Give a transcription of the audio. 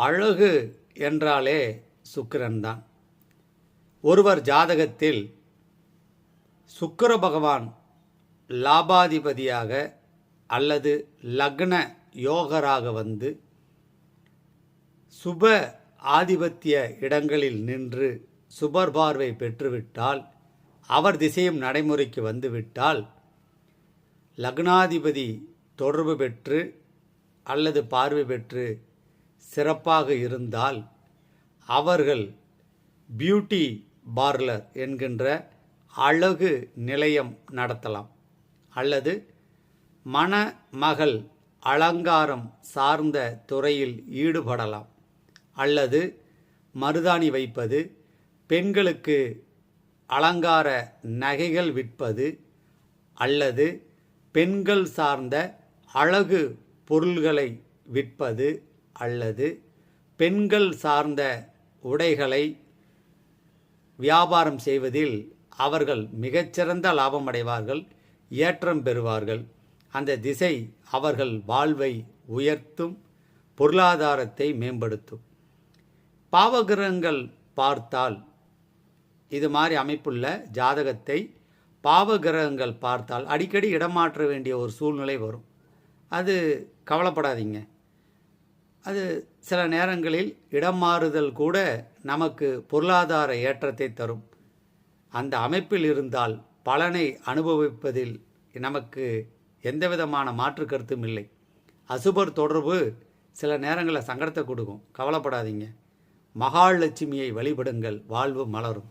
அழகு என்றாலே சுக்கிரன்தான். ஒருவர் ஜாதகத்தில் சுக்கர பகவான் லாபாதிபதியாக அல்லது லக்ன யோகராக வந்து சுப ஆதிபத்திய இடங்களில் நின்று சுபர் பார்வை பெற்றுவிட்டால் அவர் திசையும் நடைமுறைக்கு வந்துவிட்டால் லக்னாதிபதி தொடர்பு பெற்று அல்லது பார்வை பெற்று சிறப்பாக இருந்தால் அவர்கள் பியூட்டி பார்லர் என்கின்ற அழகு நிலையம் நடத்தலாம். அல்லது மணமகள் அலங்காரம் சார்ந்த துறையில் ஈடுபடலாம். அல்லது மருதாணி வைப்பது பெண்களுக்கு அலங்கார நகைகள் விற்பது அல்லது பெண்கள் சார்ந்த அழகு பொருள்களை விற்பது அல்லது பெண்கள் சார்ந்த உடைகளை வியாபாரம் செய்வதில் அவர்கள் மிகச்சிறந்த லாபம் அடைவார்கள் ஏற்றம் பெறுவார்கள். அந்த திசை அவர்கள் வாழ்வை உயர்த்தும் பொருளாதாரத்தை மேம்படுத்தும். பாவகிரகங்கள் பார்த்தால் இது மாதிரி அமைப்புள்ள ஜாதகத்தை பாவகிரகங்கள் பார்த்தால் அடிக்கடி இடமாற்ற வேண்டிய ஒரு சூழ்நிலை வரும். அது கவலைப்படாதீங்க. அது சில நேரங்களில் இடம் மாறுதல் கூட நமக்கு பொருளாதார ஏற்றத்தை தரும். அந்த அமைப்பில் இருந்தால் பலனை அனுபவிப்பதில் நமக்கு எந்தவிதமான மாற்று கருத்தும் இல்லை. அசுபர் தொடர்பு சில நேரங்களில் சங்கடத்தை கொடுக்கும். கவலைப்படாதீங்க. மகாலட்சுமியை வழிபடுங்கள். வாழ்வு மலரும்.